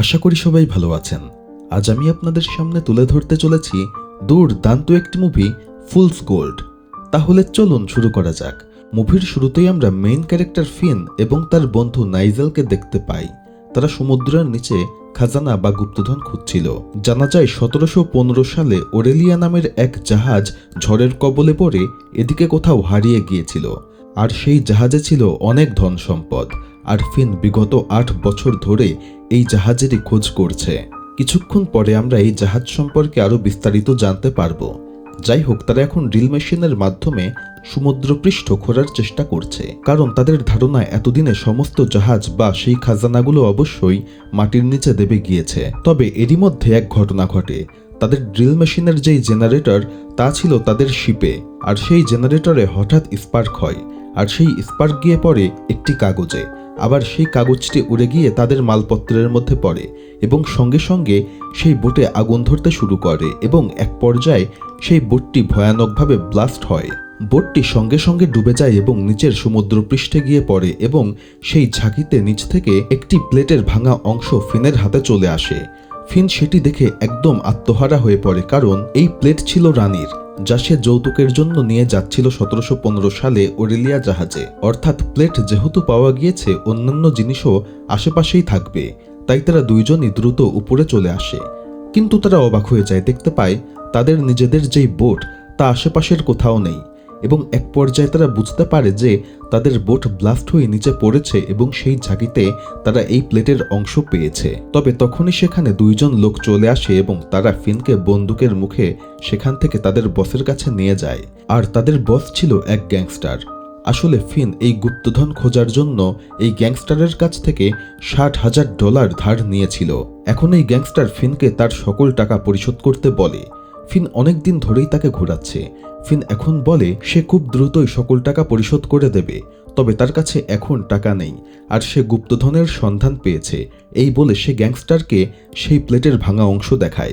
আশা করি সবাই ভালো আছেন। আজ আমি আপনাদের সামনে তুলে ধরতে চলেছি দুর্দান্ত একটি মুভি ফুলস গোল্ড তাহলে চলুন শুরু করা যাক। মুভির শুরুতেই আমরা মেইন ক্যারেক্টার ফিন এবং তার বন্ধু নাইজেলকে দেখতে পাই। তারা সমুদ্রের নিচে খাজানা বা গুপ্তধন খুঁজছিল। জানা যায় সতেরোশো পনেরো সালে ওরেলিয়া নামের এক জাহাজ ঝড়ের কবলে পড়ে এদিকে কোথাও হারিয়ে গিয়েছিল। আর সেই জাহাজে ছিল অনেক ধন সম্পদ আর ফিন বিগত আট বছর ধরে এই জাহাজেরই খোঁজ করছে। কিছুক্ষণ পরে আমরা এই জাহাজ সম্পর্কে আরও বিস্তারিত জানতে পারব। যাই হোক, তারা এখন ড্রিল মেশিনের মাধ্যমে সমুদ্রপৃষ্ঠ খোঁড়ার চেষ্টা করছে। কারণ তাদের ধারণা এতদিনে সমস্ত জাহাজ বা সেই খাজানাগুলো অবশ্যই মাটির নিচে দেবে গিয়েছে। তবে এরই মধ্যে এক ঘটনা ঘটে। তাদের ড্রিল মেশিনের যেই জেনারেটর, তা ছিল তাদের শিপে। আর সেই জেনারেটরে হঠাৎ স্পার্ক হয়। আর সেই স্পার্ক গিয়ে পড়ে একটি কাগজে। আবার সেই কাগজটি উড়ে গিয়ে তাদের মালপত্রের মধ্যে পড়ে এবং সঙ্গে সঙ্গে সেই বোটে আগুন ধরতে শুরু করে এবং এক পর্যায়ে সেই বোটটি ভয়ানকভাবে ব্লাস্ট হয়। বোটটি সঙ্গে সঙ্গে ডুবে যায় এবং নিচের সমুদ্রপৃষ্ঠে গিয়ে পড়ে এবং সেই ঝাঁকিতে নিচ থেকে একটি প্লেটের ভাঙা অংশ ফিনের হাতে চলে আসে। ফিন সেটি দেখে একদম আত্মহারা হয়ে পড়ে কারণ এই প্লেট ছিল রানীর। যা সে যৌতুকের জন্য নিয়ে যাচ্ছিল সতেরোশো পনেরো সালে ওরেলিয়া জাহাজে। অর্থাৎ প্লেট যেহেতু পাওয়া গিয়েছে, অন্যান্য জিনিসও আশেপাশেই থাকবে, তাই তারা দুইজনই দ্রুত উপরে চলে আসে। কিন্তু তারা অবাক হয়ে যায়, দেখতে পায় তাদের নিজেদের যেই বোট, তা আশেপাশের কোথাও নেই। এবং এক পর্যায়ে তারা বুঝতে পারে যে তাদের বোট ব্লাস্ট হয়ে নিচে পড়েছে এবং সেই ঝাঁকিতে তারা এই প্লেটের অংশ পেয়েছে। তবে তখনই সেখানে দুইজন লোক চলে আসে এবং তারা ফিনকে বন্দুকের মুখে সেখান থেকে তাদের বসের কাছে নিয়ে যায়। আর তাদের বস ছিল এক গ্যাংস্টার। আসলে ফিন এই গুপ্তধন খোঁজার জন্য এই গ্যাংস্টারের কাছ থেকে ষাট হাজার ডলার ধার নিয়েছিল। এখন এই গ্যাংস্টার ফিনকে তার সকল টাকা পরিশোধ করতে বলে। ফিন অনেক দিন ধরেই তাকে ঘোরাচ্ছে। ফিন এখন বলে, সে খুব দ্রুতই সকল টাকা পরিশোধ করে দেবে, তবে তার কাছে এখন টাকা নেই, আর সে গুপ্তধনের সন্ধান পেয়েছে। এই বলে সে গ্যাংস্টারকে সেই প্লেটের ভাঙা অংশ দেখায়।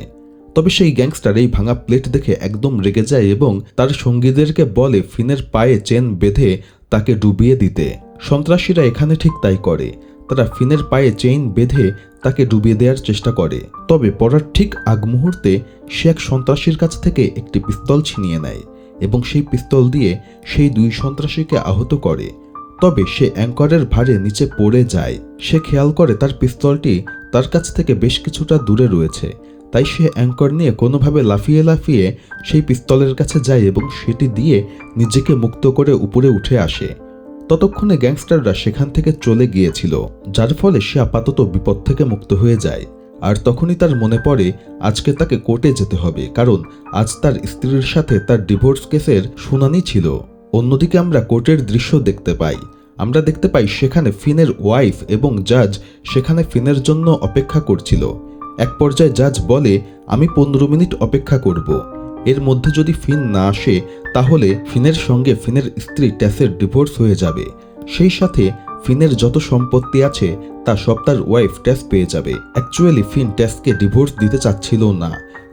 তবে সেই গ্যাংস্টার এই ভাঙা প্লেট দেখে একদম রেগে যায় এবং তার সঙ্গীদেরকে বলে, ফিনের পায়ে চেন বেঁধে তাকে ডুবিয়ে দিতে। সন্ত্রাসীরা এখানে ঠিক তাই করে। তারা ফিনের পায়ে চেইন বেঁধে তাকে ডুবিয়ে দেওয়ার চেষ্টা করে। তবে পড়ার ঠিক আগ মুহূর্তে সে এক সন্ত্রাসীর কাছ থেকে একটি পিস্তল ছিনিয়ে নেয়। এবং সেই পিস্তল দিয়ে সেই দুই সন্ত্রাসীকে আহত করে। তবে সে অ্যাঙ্করের ভারে নিচে পড়ে যায়। সে খেয়াল করে তার পিস্তলটি তার কাছ থেকে বেশ কিছুটা দূরে রয়েছে। তাই সে অ্যাঙ্কর নিয়ে কোনোভাবে লাফিয়ে লাফিয়ে সেই পিস্তলের কাছে যায় এবং সেটি দিয়ে নিজেকে মুক্ত করে উপরে উঠে আসে। ততক্ষণে গ্যাংস্টাররা সেখান থেকে চলে গিয়েছিল, যার ফলে সে আপাতত বিপদ থেকে মুক্ত হয়ে যায়। আর তখনই তার মনে পড়ে, আজকে তাকে কোর্টে যেতে হবে, কারণ আজ তার স্ত্রীর সাথে তার ডিভোর্স কেসের শুনানি ছিল। অন্যদিকে আমরা কোর্টের দৃশ্য দেখতে পাই। আমরা দেখতে পাই সেখানে ফিনের ওয়াইফ এবং জাজ সেখানে ফিনের জন্য অপেক্ষা করছিল। এক পর্যায়ে জাজ বলে, আমি পনেরো মিনিট অপেক্ষা করব। এর মধ্যে যদি ফিন না আসে, তাহলে ফিনের সঙ্গে ফিনের স্ত্রী ট্যাসের ডিভোর্স হয়ে যাবে। সেই সাথে ফিনের যত সম্পত্তি আছে, তা সব তার ওয়াইফ ট্যাস পেয়ে যাবে। অ্যাকচুয়ালি ফিন ট্যাসকে ডিভোর্স দিতে চাচ্ছিল না।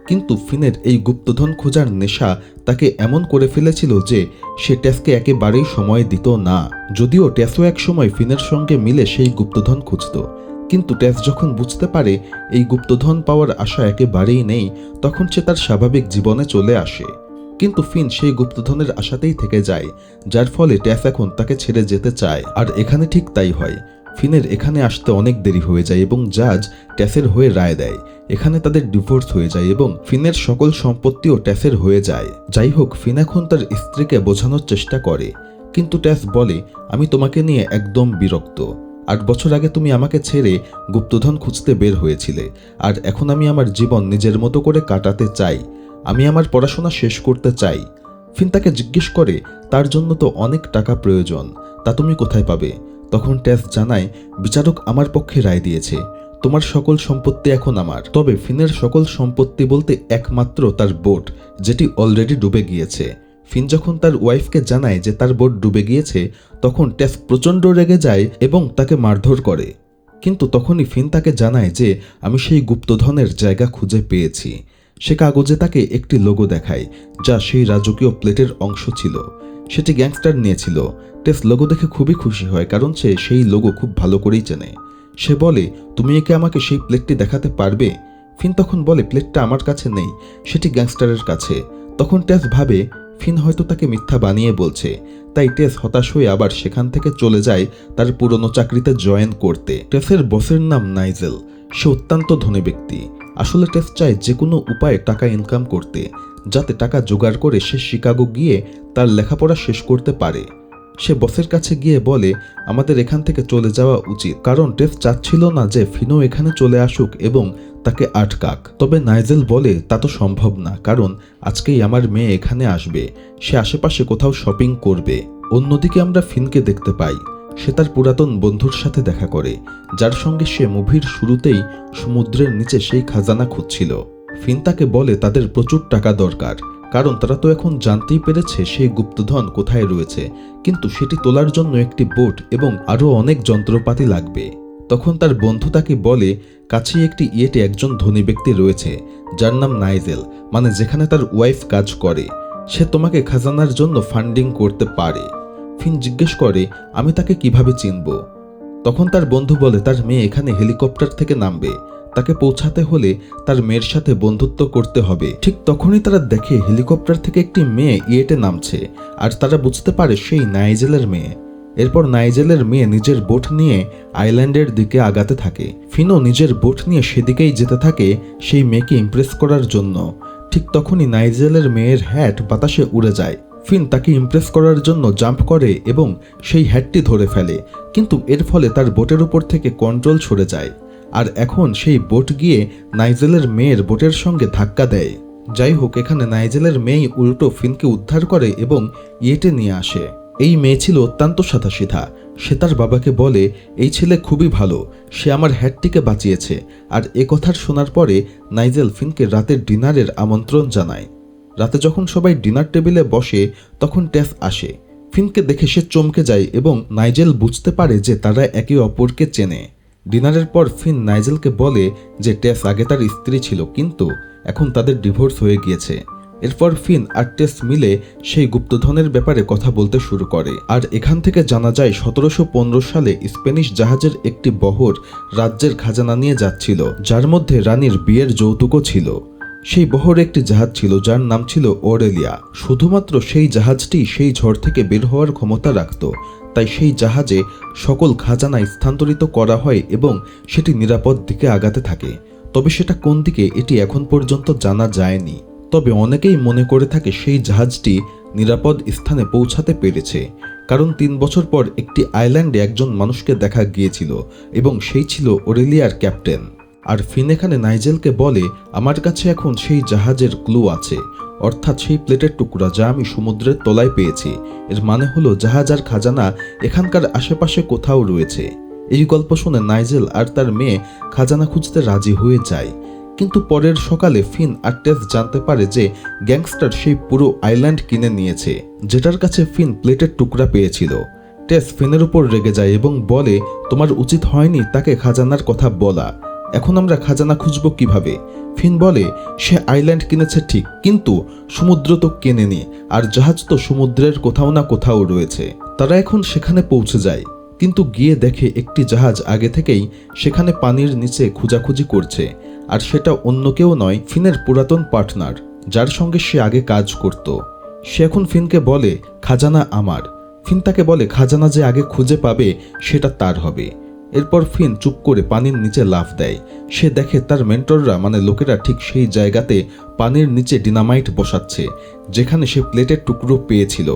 কিন্তু ফিনের এই গুপ্তধন খোঁজার নেশা তাকে এমন করে ফেলেছিল যে, সে ট্যাসকে একেবারেই সময় দিত না। যদিও ট্যাসও এক সময় ফিনের সঙ্গে মিলে সেই গুপ্তধন খুঁজত। কিন্তু ট্যাস যখন বুঝতে পারে এই গুপ্তধন পাওয়ার আশা একেবারেই নেই, তখন সে তার স্বাভাবিক জীবনে চলে আসে। কিন্তু ফিন সেই গুপ্তধনের আশাতেই থেকে যায়, যার ফলে ট্যাস এখন তাকে ছেড়ে যেতে চায়, আর এখানে ঠিক তাই হয়। ফিনের এখানে আসতে অনেক দেরি হয়ে যায় এবং জাজ ট্যাসের হয়ে রায় দেয়। এখানে তাদের ডিভোর্স হয়ে যায় এবং ফিনের সকল সম্পত্তিও ট্যাসের হয়ে যায়। যাই হোক, ফিন এখন তার স্ত্রীকে বোঝানোর চেষ্টা করে। কিন্তু ট্যাস বলে, আমি তোমাকে নিয়ে একদম বিরক্ত। আট বছর আগে তুমি আমাকে ছেড়ে গুপ্তধন খুঁজতে বের হয়েছিলে। আর এখন আমি আমার জীবন নিজের মতো করে কাটাতে চাই। আমি আমার পড়াশোনা শেষ করতে চাই। ফিন তাকে জিজ্ঞেস করে, তার জন্য তো অনেক টাকা প্রয়োজন, তা তুমি কোথায় পাবে? তখন ট্যাস জানায়, বিচারক আমার পক্ষে রায় দিয়েছে। তোমার সকল সম্পত্তি এখন আমার। তবে ফিনের সকল সম্পত্তি বলতে একমাত্র তার বোট, যেটি অলরেডি ডুবে গিয়েছে। ফিন যখন তার ওয়াইফকে জানায় যে তার বোট ডুবে গিয়েছে, তখন ট্যাস প্রচণ্ড রেগে যায় এবং তাকে মারধর করে। কিন্তু তখনই ফিন তাকে জানায় যে, আমি সেই গুপ্তধনের জায়গা খুঁজে পেয়েছি। সে কাগজে তাকে একটি লোগো দেখায়, যা সেই রাজকীয় প্লেটের অংশ ছিল। সেটি গ্যাংস্টার নিয়েছিল। টেস লোগো দেখে খুবই খুশি হয়, কারণ সে সেই লোগো খুব ভালো করেই চেনে। সে বলে, তুমি একে আমাকে সেই প্লেটটি দেখাতে পারবে? ফিন তখন বলে, প্লেটটা আমার কাছে নেই, সেটি গ্যাংস্টারের কাছে। তখন টেস ভাবে, ফিন হয়তো তাকে মিথ্যা বানিয়ে বলছে, তাই টেস হতাশ হয়ে আবার সেখান থেকে চলে যায় তার পুরনো চাকরিতে জয়েন করতে। টেসের বসের নাম নাইজেল, সে অত্যন্ত ধনী ব্যক্তি। আসলে টেস চায় যে কোনো উপায়ে টাকা ইনকাম করতে, যাতে টাকা জোগাড় করে সে শিকাগো গিয়ে তার লেখাপড়া শেষ করতে পারে। সে বসের কাছে গিয়ে বলে, আমাদের এখান থেকে চলে যাওয়া উচিত। কারণ টেস চাচ্ছিল না যে ফিনো এখানে চলে আসুক এবং তাকে আটকাক। তবে নাইজেল বলে, তা তো সম্ভব না। কারণ আজকেই আমার মেয়ে এখানে আসবে। সে আশেপাশে কোথাও শপিং করবে। অন্যদিকে আমরা ফিনকে দেখতে পাই। সে তার পুরাতন বন্ধুর সাথে দেখা করে, যার সঙ্গে সে মুভির শুরুতেই সমুদ্রের নিচে সেই খাজানা খুঁজছিল। ফিন তাকে বলে, তাদের প্রচুর টাকা দরকার, কারণ তারা তো এখন জানতেই পেরেছে সেই গুপ্তধন কোথায় রয়েছে। কিন্তু সেটি তোলার জন্য একটি বোট এবং আরও অনেক যন্ত্রপাতি লাগবে। তখন তার বন্ধু তাকে বলে, কাছেই একটি ইয়েটে একজন ধনী ব্যক্তি রয়েছে, যার নাম নাইজেল মানে যেখানে তার ওয়াইফ কাজ করে। সে তোমাকে খাজানার জন্য ফান্ডিং করতে পারে। ফিন জিজ্ঞেস করে, আমি তাকে কীভাবে চিনব? তখন তার বন্ধু বলে, তার মেয়ে এখানে হেলিকপ্টার থেকে নামবে। তাকে পৌঁছাতে হলে তার মেয়ের সাথে বন্ধুত্ব করতে হবে। ঠিক তখনই তারা দেখে হেলিকপ্টার থেকে একটি মেয়ে ইয়েটে নামছে, আর তারা বুঝতে পারে সেই নাইজেলের মেয়ে। এরপর নাইজেলের মেয়ে নিজের বোট নিয়ে আইল্যান্ডের দিকে আগাতে থাকে। ফিনো নিজের বোট নিয়ে সেদিকেই যেতে থাকে সেই মেয়েকে ইমপ্রেস করার জন্য। ঠিক তখনই নাইজেলের মেয়ের হ্যাট বাতাসে উড়ে যায়। ফিন তাকে ইমপ্রেস করার জন্য জাম্প করে এবং সেই হ্যাটটি ধরে ফেলে, কিন্তু এর ফলে তার বোটের উপর থেকে কন্ট্রোল সরে যায়। আর এখন সেই বোট গিয়ে নাইজেলের মেয়ের বোটের সঙ্গে ধাক্কা দেয়। যাই হোক, এখানে নাইজেলের মেয়ে উল্টো ফিনকে উদ্ধার করে এবং ইয়েটে নিয়ে আসে। এই মেয়ে ছিল অত্যন্ত সাদাসিধা। সে তার বাবাকে বলে, এই ছেলে খুবই ভালো, সে আমার হ্যাটটিকে বাঁচিয়েছে। আর এ কথার শোনার পরে নাইজেল ফিনকে রাতের ডিনারের আমন্ত্রণ জানায়। রাতে যখন সবাই ডিনার টেবিলে বসে, তখন টেস আসে। ফিনকে দেখে সে চমকে যায় এবং নাইজেল বুঝতে পারে যে তারা একে অপরকে চেনে। ডিনারের পর ফিন নাইজেলকে বলে যে টেস আগে তার স্ত্রী ছিল, কিন্তু এখন তাদের ডিভোর্স হয়ে গিয়েছে। এরপর ফিন আর টেস মিলে সেই গুপ্তধনের ব্যাপারে কথা বলতে শুরু করে। আর এখান থেকে জানা যায়, সতেরোশো পনেরো সালে স্প্যানিশ জাহাজের একটি বহর রাজ্যের খাজানা নিয়ে যাচ্ছিল, যার মধ্যে রানীর বিয়ের যৌতুকও ছিল। সেই বহরে একটি জাহাজ ছিল, যার নাম ছিল ওরেলিয়া শুধুমাত্র সেই জাহাজটি সেই ঝড় থেকে বের হওয়ার ক্ষমতা রাখত। তাই সেই জাহাজে সকল খাজানা স্থানান্তরিত করা হয় এবং সেটি নিরাপদ দিকে আগাতে থাকে। তবে সেটা কোন দিকে এটি এখন পর্যন্ত জানা যায়নি। তবে অনেকেই মনে করে থাকে সেই জাহাজটি নিরাপদ স্থানে পৌঁছাতে পেরেছে। কারণ তিন বছর পর একটি আইল্যান্ডে একজন মানুষকে দেখা গিয়েছিল এবং সেই ছিল ওরেলিয়ার ক্যাপ্টেন। আর ফিন এখানে নাইজেলকে বলে, আমার কাছে এখন সেই জাহাজের ক্লু আছে। অর্থাৎ সেই প্লেটের টুকরা যা আমি সমুদ্রের তলায় পেয়েছি। এর মানে হলো জাহাজ আর খাজানা এখানকার আশেপাশে কোথাও রয়েছে। এই গল্প শুনে নাইজেল আর তার মেয়ে খাজানা খুঁজতে রাজি হয়ে যায়। কিন্তু পরের সকালে ফিন আর টেস জানতে পারে যে গ্যাংস্টার সেই পুরো আইল্যান্ড কিনে নিয়েছে, যেটার কাছে ফিন প্লেটের টুকরা পেয়েছিল। টেস ফিনের উপর রেগে যায় এবং বলে, তোমার উচিত হয়নি তাকে খাজানার কথা বলা। এখন আমরা খাজানা খুঁজব কীভাবে? ফিন বলে, সে আইল্যান্ড কিনেছে ঠিক, কিন্তু সমুদ্র তো কেনেনি, আর জাহাজ তো সমুদ্রের কোথাও না কোথাও রয়েছে। তারা এখন সেখানে পৌঁছে যায়, কিন্তু গিয়ে দেখে একটি জাহাজ আগে থেকেই সেখানে পানির নিচে খোঁজাখুঁজি করছে, আর সেটা অন্য কেউ নয় ফিনের পুরাতন পার্টনার, যার সঙ্গে সে আগে কাজ করত। সে এখন ফিনকে বলে, খাজানা আমার। ফিন তাকে বলে, খাজানা যে আগে খুঁজে পাবে, সেটা তার হবে। এরপর ফিন চুপ করে পানির নিচে লাফ দেয়। সে দেখে তার মেন্টররা মানে লোকেরা ঠিক সেই জায়গাতে পানির নিচে ডিনামাইট বসাচ্ছে, যেখানে সে প্লেটের টুকরো পেয়েছিল।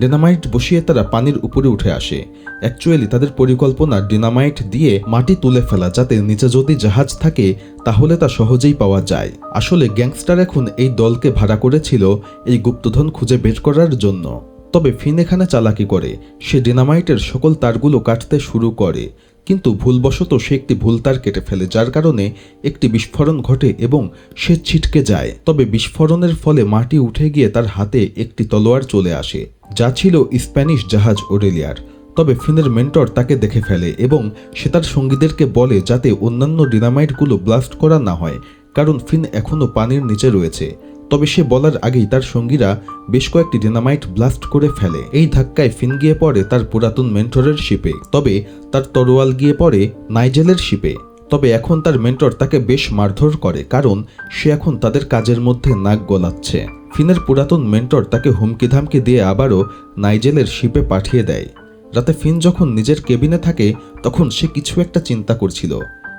ডিনামাইট বসিয়ে তারা পানির উপরে উঠে আসে। অ্যাকচুয়ালি তাদের পরিকল্পনা ডিনামাইট দিয়ে মাটি তুলে ফেলা, যাতে নিচে যদি জাহাজ থাকে, তাহলে তা সহজেই পাওয়া যায়। আসলে গ্যাংস্টার এখন এই দলকে ভাড়া করেছিল এই গুপ্তধন খুঁজে বের করার জন্য। তবে ফিন এখানে চালাকি করে। সে ডিনামাইটের সকল তারগুলো কাটতে শুরু করে। কিন্তু ভুলবশত সে একটি ভুল তার কেটে ফেলে, যার কারণে একটি বিস্ফোরণ ঘটে এবং সে ছিটকে যায়। তবে বিস্ফোরণের ফলে মাটি উঠে গিয়ে তার হাতে একটি তলোয়ার চলে আসে, যা ছিল স্প্যানিশ জাহাজ ওরেলিয়ার। তবে ফিনের মেন্টর তাকে দেখে ফেলে এবং সে তার সঙ্গীদেরকে বলে যাতে অন্যান্য ডিনামাইটগুলো ব্লাস্ট করা না হয়, কারণ ফিন এখনও পানির নিচে রয়েছে। তবে সে বলার আগেই তার সঙ্গীরা বেশ কয়েকটি ডিনামাইট ব্লাস্ট করে ফেলে। এই ধাক্কায় ফিন গিয়ে পড়ে তার পুরাতন মেন্টরের শিপে, তবে তার তরোয়াল গিয়ে পড়ে নাইজেলের শিপে। তবে এখন তার মেন্টর তাকে বেশ মারধর করে, কারণ সে এখন তাদের কাজের মধ্যে নাক গলাচ্ছে। ফিনের পুরাতন মেন্টর তাকে হুমকি ধামকি দিয়ে আবারও নাইজেলের শিপে পাঠিয়ে দেয়। রাতে ফিন যখন নিজের কেবিনে থাকে, তখন সে কিছু একটা চিন্তা করছিল।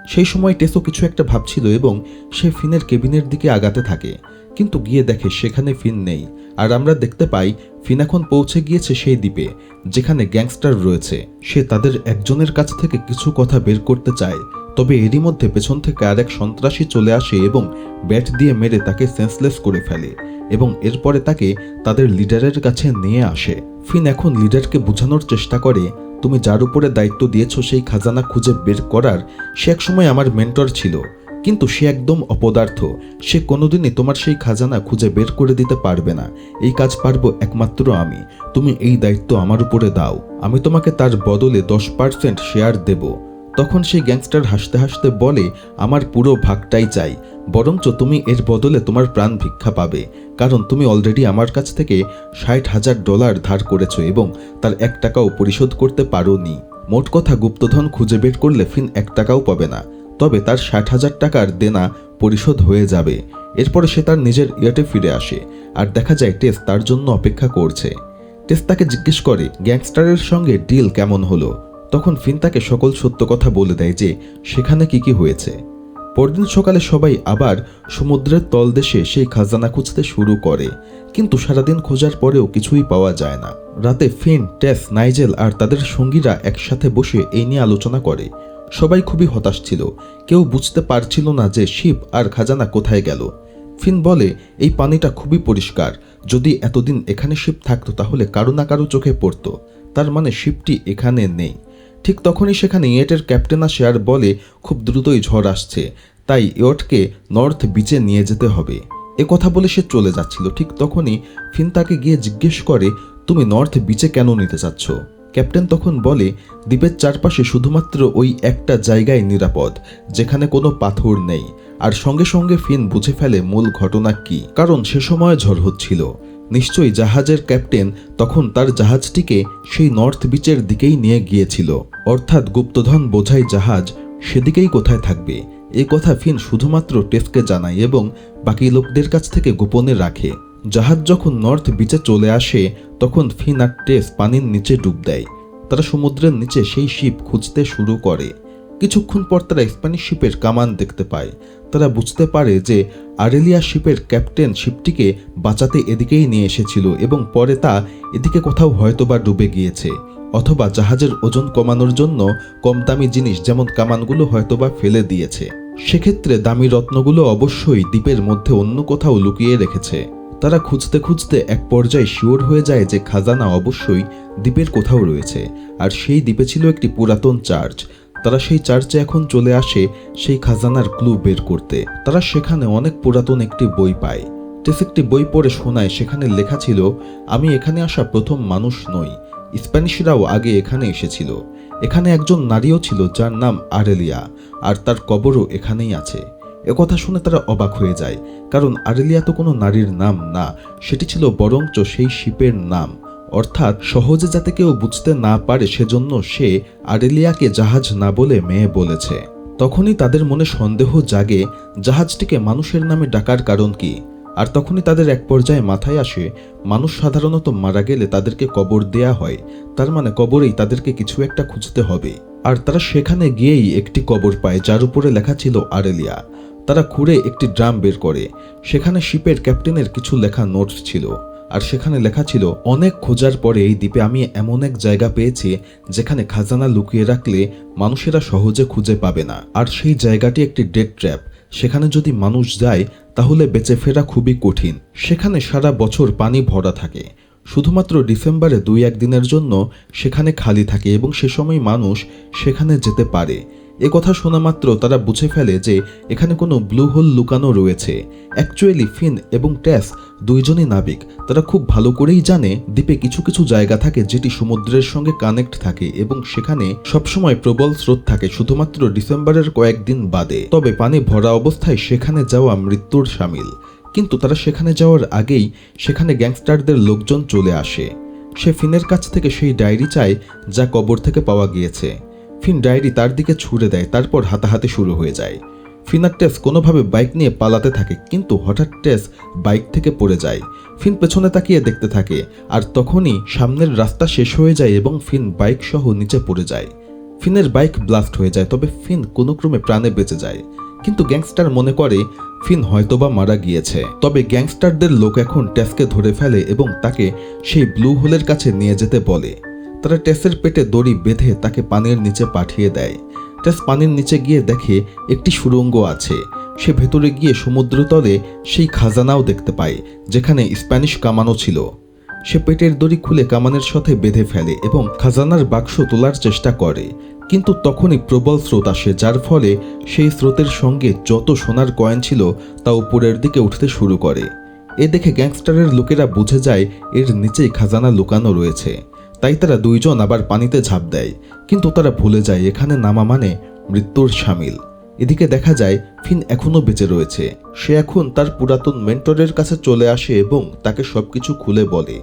সেই সময় টেসো কিছু একটা ভাবছিল এবং সে ফিনের কেবিনের দিকে আগাতে থাকে। কিন্তু গিয়ে দেখে সেখানে ফিন নেই। আর আমরা দেখতে পাই, ফিন এখন পৌঁছে গিয়েছে সেই দ্বীপে, যেখানে গ্যাংস্টার রয়েছে। সে তাদের একজনের কাছ থেকে কিছু কথা বের করতে চায়। তবে এরই মধ্যে পেছন থেকে আরেক সন্ত্রাসী চলে আসে এবং ব্যাট দিয়ে মেরে তাকে সেন্সলেস করে ফেলে এবং এরপরে তাকে তাদের লিডারের কাছে নিয়ে আসে। ফিন এখন লিডারকে বোঝানোর চেষ্টা করে, তুমি যার উপরে দায়িত্ব দিয়েছ সেই খাজানা খুঁজে বের করার, সে একসময় আমার মেন্টর ছিল। কিন্তু সে একদম অপদার্থ। সে কোনোদিনই তোমার সেই খাজানা খুঁজে বের করে দিতে পারবে না। এই কাজ পারব একমাত্র আমি। তুমি এই দায়িত্ব আমার উপরে দাও। আমি তোমাকে তার বদলে দশ পার্সেন্ট শেয়ার দেব। তখন সেই গ্যাংস্টার হাসতে হাসতে বলে, আমার পুরো ভাগটাই চাই। বরঞ্চ তুমি এর বদলে তোমার প্রাণ ভিক্ষা পাবে। কারণ তুমি অলরেডি আমার কাছ থেকে ষাট হাজার ডলার ধার করেছ এবং তার এক টাকাও পরিশোধ করতে পারোনি। মোট কথা গুপ্তধন খুঁজে বের করলে ফিন এক টাকাও পাবে না। তবে তার ষাট হাজার টাকার দেনা পরিশোধ হয়ে যাবে। এরপরে সে তার নিজের ইয়েটে ফিরে আসে আর দেখা যায় টেস তার জন্য অপেক্ষা করছে। টেস তাকে জিজ্ঞেস করে, গ্যাংস্টারের সঙ্গে ডিল কেমন হলো? তখন ফিন তাকে সকল সত্য কথা বলে দেয় যে, সেখানে কি কি হয়েছে? পরদিন সকালে সবাই আবার সমুদ্রের তলদেশে সেই খাজানা খুঁজতে শুরু করে। কিন্তু সারাদিন খোঁজার পরেও কিছুই পাওয়া যায় না। রাতে ফিন, টেস, নাইজেল আর তাদের সঙ্গীরা একসাথে বসে এই নিয়ে আলোচনা করে। সবাই খুবই হতাশ ছিল। কেউ বুঝতে পারছিল না যে শিব আর খাজানা কোথায় গেল। ফিন বলে, এই পানিটা খুবই পরিষ্কার। যদি এতদিন এখানে শিপ থাকতো তাহলে কারও না কারও চোখে পড়তো। তার মানে শিপটি এখানে নেই। ঠিক তখনই সেখানে ইয়েটের ক্যাপ্টেন আসে আর বলে, খুব দ্রুতই ঝড় আসছে। তাই ইয়টকে নর্থ বিচে নিয়ে যেতে হবে। এ কথা বলে সে চলে যাচ্ছিল। ঠিক তখনই ফিন তাকে গিয়ে জিজ্ঞেস করে, তুমি নর্থ বিচে কেন নিতে চাচ্ছ ক্যাপ্টেন তখন বলে, দ্বীপের চারপাশে শুধুমাত্র ওই একটা জায়গায় নিরাপদ, যেখানে কোনো পাথর নেই। আর সঙ্গে সঙ্গে ফিন বুঝে ফেলে মূল ঘটনা কি। কারণ সে সময় ঝড় হচ্ছিল। নিশ্চয়ই জাহাজের ক্যাপ্টেন তখন তার জাহাজটিকে সেই নর্থ বিচের দিকেই নিয়ে গিয়েছিল। অর্থাৎ গুপ্তধন বোঝাই জাহাজ সেদিকেই কোথায় থাকবে। এ কথা ফিন শুধুমাত্র টেসকে জানায় এবং বাকি লোকদের কাছ থেকে গোপনে রাখে। জাহাজ যখন নর্থ বিচে চলে আসে তখন ফিন আর টেস পানির নিচে ডুব দেয়। তারা সমুদ্রের নিচে সেই শিপ খুঁজতে শুরু করে। কিছুক্ষণ পর তারা স্প্যানিশ শিপের কামান দেখতে পায়। তারা বুঝতে পারে যে আরেলিয়া শিপের ক্যাপ্টেন শিপটিকে বাঁচাতে এদিকেই নিয়ে এসেছিল এবং পরে তা এদিকে কোথাও হয়তোবা ডুবে গিয়েছে অথবা জাহাজের ওজন কমানোর জন্য কম দামি জিনিস যেমন কামানগুলো হয়তোবা ফেলে দিয়েছে। সেক্ষেত্রে দামি রত্নগুলো অবশ্যই দ্বীপের মধ্যে অন্য কোথাও লুকিয়ে রেখেছে। তারা খুঁজতে খুঁজতে এক পর্যায়ে শিওর হয়ে যায় যে খাজানা অবশ্যই দ্বীপের কোথাও রয়েছে, আর সেই দ্বীপে ছিল একটি পুরাতন চার্চ। তারা সেই চার্চে এখন চলে আসে সেই খাজানার ক্লু বের করতে। তারা সেখানে অনেক পুরাতন একটি বই পায়। টেস একটি বই পড়ে শোনায়, সেখানে লেখা ছিল, আমি এখানে আসা প্রথম মানুষ নই। স্প্যানিশরাও আগে এখানে এসেছিল। এখানে একজন নারীও ছিল যার নাম আরেলিয়া, আর তার কবরও এখানেই আছে। একথা শুনে তারা অবাক হয়ে যায়, কারণ আরেলিয়া তো কোনো নারীর নাম না, সেটি ছিল বরঞ্চ সেই শিপের নাম। অর্থাৎ সহজে যাতে কেউ বুঝতে না পারে সেজন্য সে আরেলিয়াকে জাহাজ না বলে মেয়ে বলেছে। তখনই তাদের মনে সন্দেহ জাগে, জাহাজটিকে মানুষের নামে ডাকার কারণ কি? আর তখনই তাদের এক পর্যায়ে মাথায় আসে, মানুষ সাধারণত মারা গেলে তাদেরকে কবর দেয়া হয়, তার মানে কবরেই তাদেরকে কিছু একটা খুঁজতে হবে। আর তারা সেখানে গিয়েই একটি কবর পায়, যার উপরে লেখা ছিল আরেলিয়া তারা খুঁড়ে একটি ড্রাম বের করে। সেখানে শিপের ক্যাপ্টেনের কিছু লেখা নোটস ছিল। আর সেখানে লেখা ছিল, অনেক খোঁজার পরে এই দ্বীপে আমি এমন এক জায়গা পেয়েছি, যেখানে খাজানা লুকিয়ে রাখলে মানুষেরা সহজে খুঁজে পাবে না। আর সেই জায়গাটি একটি ডেড ট্র্যাপ। সেখানে যদি মানুষ যায়, তাহলে বেঁচে ফেরা খুবই কঠিন। সেখানে সারা বছর পানি ভরা থাকে। শুধুমাত্র ডিসেম্বরে দুই এক দিনের জন্য সেখানে খালি থাকে এবং সে সময় মানুষ সেখানে যেতে পারে। এ কথা শোনা মাত্র তারা বুঝে ফেলে যে এখানে কোনো ব্লু হোল লুকানো রয়েছে। অ্যাকচুয়ালি ফিন এবং ট্যাস দুইজনই নাবিক। তারা খুব ভালো করেই জানে দ্বীপে কিছু কিছু জায়গা থাকে যেটি সমুদ্রের সঙ্গে কানেক্ট থাকে এবং সেখানে সবসময় প্রবল স্রোত থাকে শুধুমাত্র ডিসেম্বরের কয়েকদিন বাদে। তবে পানি ভরা অবস্থায় সেখানে যাওয়া মৃত্যুর সামিল। কিন্তু তারা সেখানে যাওয়ার আগেই সেখানে গ্যাংস্টারদের লোকজন চলে আসে। সে ফিনের কাছ থেকে সেই ডায়েরি চায় যা কবর থেকে পাওয়া গিয়েছে। ফিন ডায়েরি তার দিকে ছুড়ে দেয়, তারপর হাতাহাতি শুরু হয়ে যায়। ফিন আর টেস কোনোভাবে বাইক নিয়ে পালাতে থাকে, কিন্তু হঠাৎ টেস বাইক থেকে পড়ে যায়। ফিন পেছনে তাকিয়ে দেখতে থাকে, আর তখনই সামনের রাস্তা শেষ হয়ে যায় এবং ফিন বাইক সহ নিচে পড়ে যায়। ফিনের বাইক ব্লাস্ট হয়ে যায়, তবে ফিন কোনো ক্রমে প্রাণে বেঁচে যায়। কিন্তু গ্যাংস্টার মনে করে, ফিন হয়তোবা মারা গিয়েছে। তবে গ্যাংস্টারদের লোক এখন টেসকে ধরে ফেলে এবং তাকে সেই ব্লু হোলের কাছে নিয়ে যেতে বলে। তারা টেসের পেটে দড়ি বেঁধে তাকে পানির নিচে পাঠিয়ে দেয়। টেস পানির নিচে গিয়ে দেখে একটি সুড়ঙ্গ আছে। সে ভেতরে গিয়ে সমুদ্রতলে সেই খাজানাও দেখতে পায়, যেখানে স্প্যানিশ কামানো ছিল। সে পেটের দড়ি খুলে কামানের সাথে বেঁধে ফেলে এবং খাজানার বাক্স তোলার চেষ্টা করে। কিন্তু তখনই প্রবল স্রোত আসে, যার ফলে সেই স্রোতের সঙ্গে যত সোনার কয়েন ছিল তা উপরের দিকে উঠতে শুরু করে। এ দেখে গ্যাংস্টারের লোকেরা বুঝে যায়, এর নিচেই খাজানা লুকানো রয়েছে। তাই তারা দুইজন আবার পানিতে ঝাঁপ দেয়। কিন্তু তারা ভুলে যায় এখানে নামা মানে মৃত্যুর সামিল। এদিকে দেখা যায়, ফিন এখনও বেঁচে রয়েছে। সে এখন তার পুরাতন মেন্টরের কাছে চলে আসে এবং তাকে সবকিছু খুলে বলে।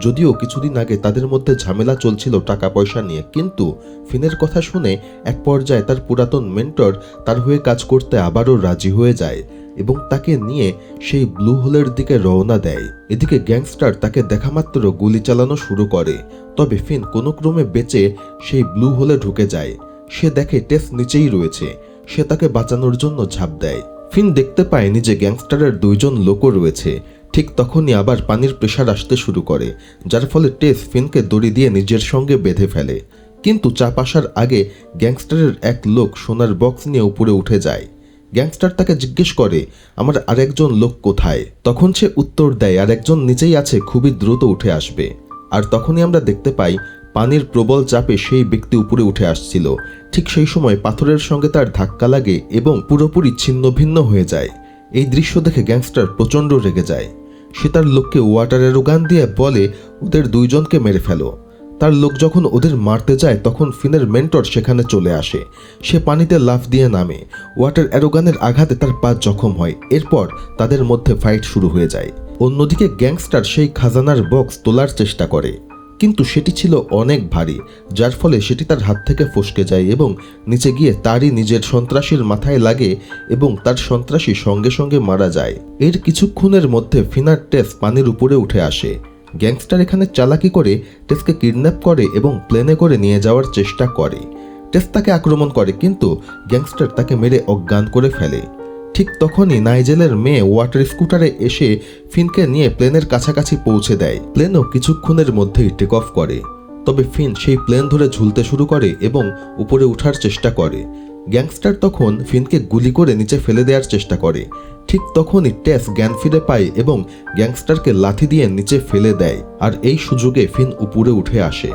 যদিও কিছুদিন আগে তাদের মধ্যে ঝামেলা চলছিল টাকা পয়সা নিয়ে, কিন্তু ফিনের কথা শুনে এক পর্যায়ে তার পুরাতন মেন্টর তার হয়ে কাজ করতে আবারও রাজি হয়ে যায়। এবং তাকে নিয়ে সেই ব্লু হোলের দিকে রওনা দেয়। এদিকে গ্যাংস্টার তাকে দেখামাত্র গুলি চালানো শুরু করে, তবে ফিন কোনো ক্রমে বেঁচে সেই ব্লু হোলে ঢুকে যায়। সে দেখে টেস নিচেই রয়েছে, সে তাকে বাঁচানোর জন্য ঝাঁপ দেয়। ফিন দেখতে পায় নিজে গ্যাংস্টারের দুইজন লোকও রয়েছে, ঠিক তখনই আবার পানির প্রেশার আসতে শুরু করে, যার ফলে টেস ফিনকে দড়ি দিয়ে নিজের সঙ্গে বেঁধে ফেলে। কিন্তু চাপ আসার আগে গ্যাংস্টারের এক লোক সোনার বক্স নিয়ে উপরে উঠে যায়। গ্যাংস্টার তাকে জিজ্ঞেস করে, আমার আরেকজন লোক কোথায়? তখন সে উত্তর দেয় আর একজন নিচেই আছে, খুবই দ্রুত উঠে আসবে। আর তখনই আমরা দেখতে পাই, পানির প্রবল চাপে সেই ব্যক্তি উপরে উঠে আসছিল। ঠিক সেই সময় পাথরের সঙ্গে তার ধাক্কা লাগে এবং পুরোপুরি ছিন্ন ভিন্ন হয়ে যায়। এই দৃশ্য দেখে গ্যাংস্টার প্রচণ্ড রেগে যায়। সে তার লোককে ওয়াটারের উগান দিয়ে বলে, ওদের দুইজনকে মেরে ফেলো। তার লোক যখন ওদের মারতে যায়, তখন ফিনের মেন্টর সেখানে চলে আসে। সে পানিতে লাফ দিয়ে নামে। ওয়াটার অ্যারোগানের আঘাতে তার পা জখম হয়। এরপর তাদের মধ্যে ফাইট শুরু হয়ে যায়। অন্যদিকে গ্যাংস্টার সেই খাজানার বক্স তোলার চেষ্টা করে। কিন্তু সেটি ছিল অনেক ভারী, যার ফলে সেটি তার হাত থেকে ফসকে যায় এবং নিচে গিয়ে তারই নিজের সন্ত্রাসীর মাথায় লাগে এবং তার সন্ত্রাসী সঙ্গে সঙ্গে মারা যায়। এর কিছুক্ষণের মধ্যে ফিনার টেস পানির উপরে উঠে আসে। গ্যাংস্টার এখানে চালাকি করে টেসকে কিডন্যাপ করে এবং প্লেনে করে নিয়ে যাওয়ার চেষ্টা করে। টেস তাকে আক্রমণ করে, কিন্তু গ্যাংস্টার তাকে মেরে অজ্ঞান করে ফেলে। ঠিক তখনই নাইজেলের মেয়ে ওয়াটার স্কুটারে এসে ফিনকে নিয়ে প্লেনের কাছাকাছি পৌঁছে দেয়। প্লেনও কিছুক্ষণের মধ্যেই টেক অফ করে। তবে ফিন সেই প্লেন ধরে ঝুলতে শুরু করে এবং উপরে ওঠার চেষ্টা করে। গ্যাংস্টার তখন ফিনকে গুলি করে নিচে ফেলে দেওয়ার চেষ্টা করে। ঠিক তখনই টেস জ্ঞান ফিরে পায় এবং গ্যাংস্টারকে লাথি দিয়ে নিচে ফেলে দেয় আর এই সুযোগে ফিন উপরে উঠে আসে।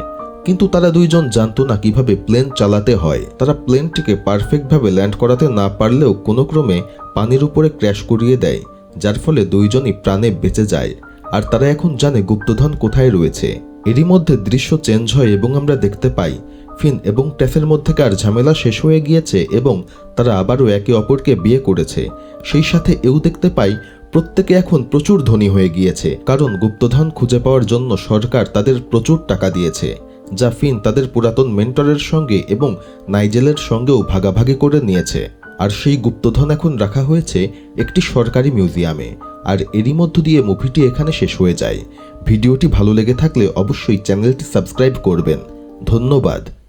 কিন্তু তারা দুইজন জানতো না কীভাবে প্লেন চালাতে হয়। তারা প্লেনটিকে পারফেক্টভাবে ল্যান্ড করাতে না পারলেও কোনো ক্রমে পানির উপরে ক্র্যাশ করিয়ে দেয়, যার ফলে দুইজনই প্রাণে বেঁচে যায়। আর তারা এখন জানে গুপ্তধন কোথায় রয়েছে। এরই মধ্যে দৃশ্য চেঞ্জ হয় এবং আমরা দেখতে পাই ফিন এবং টেসের মধ্যেকার ঝামেলা শেষ হয়ে গিয়েছে এবং তারা আবারও একে অপরকে বিয়ে করেছে। সেই সাথে এও দেখতে পাই, প্রত্যেকে এখন প্রচুর ধনী হয়ে গিয়েছে, কারণ গুপ্তধন খুঁজে পাওয়ার জন্য সরকার তাদের প্রচুর টাকা দিয়েছে, যা ফিন তাদের পুরাতন মেন্টরের সঙ্গে এবং নাইজেলের সঙ্গেও ভাগাভাগি করে নিয়েছে। আর সেই গুপ্তধন এখন রাখা হয়েছে একটি সরকারি মিউজিয়ামে। আর এরই মধ্য দিয়ে মুভিটি এখানে শেষ হয়ে যায়। ভিডিওটি ভালো লেগে থাকলে অবশ্যই চ্যানেলটি সাবস্ক্রাইব করবেন। ধন্যবাদ।